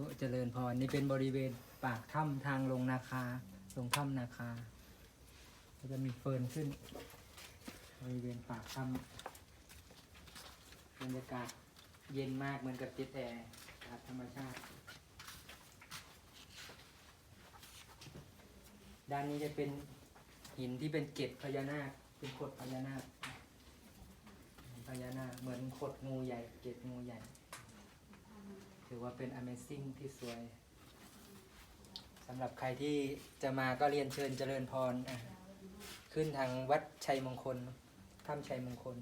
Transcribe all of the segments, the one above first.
ธุเจริญพรนี่เป็นบริเวณปากถ้ำทางลงนาคา ลงถ้ำนาคาก็จะมีเฟิร์นขึ้น บริเวณปากถ้ำบรรยากาศเย็นมากเหมือนกับติดแอร์ธรรมชาติ ด้านนี้จะเป็นหินที่เป็นเกล็ดพญานาค เป็นขดพญานาคพญานาคเหมือนขดงูใหญ่ เกล็ดงูใหญ่ ถือว่าเป็น Amazing ที่สวยสำหรับใครที่จะมาก็เรียนเชิญเจริญพรอะขึ้นทางวัดชัยมงคลถ้ำชัยมงคล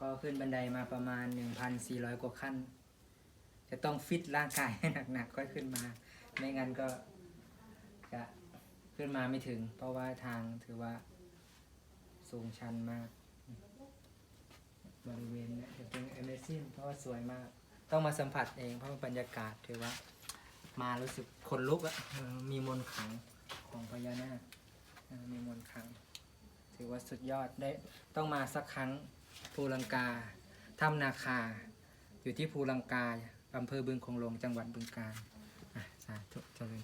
ก็ขึ้นบันไดมาประมาณ 1,400 กว่าขั้น จะต้องฟิตร่างกายให้หนักๆก็ขึ้นมา ไม่งั้นก็จะขึ้นมาไม่ถึง เพราะว่าทางถือว่าสูงชันมาก บริเวณเนี้จะเป็น ราะว่าสวยมาก ต้องมาสัมผัสเองเพราะว่าบรรยากาศถือว่า มารู้สึกขนลุกอะเออมีมนต์ขลังของพญานาคเออมีมนต์ขลัง ถือว่าสุดยอดได้ต้องมาสักครั้งภูลังกาถ้ำนาคา อยู่ที่ภูลังกาอำเภอบึงคงหลงจังหวัดบึงกาฬอะสาธุเจริญ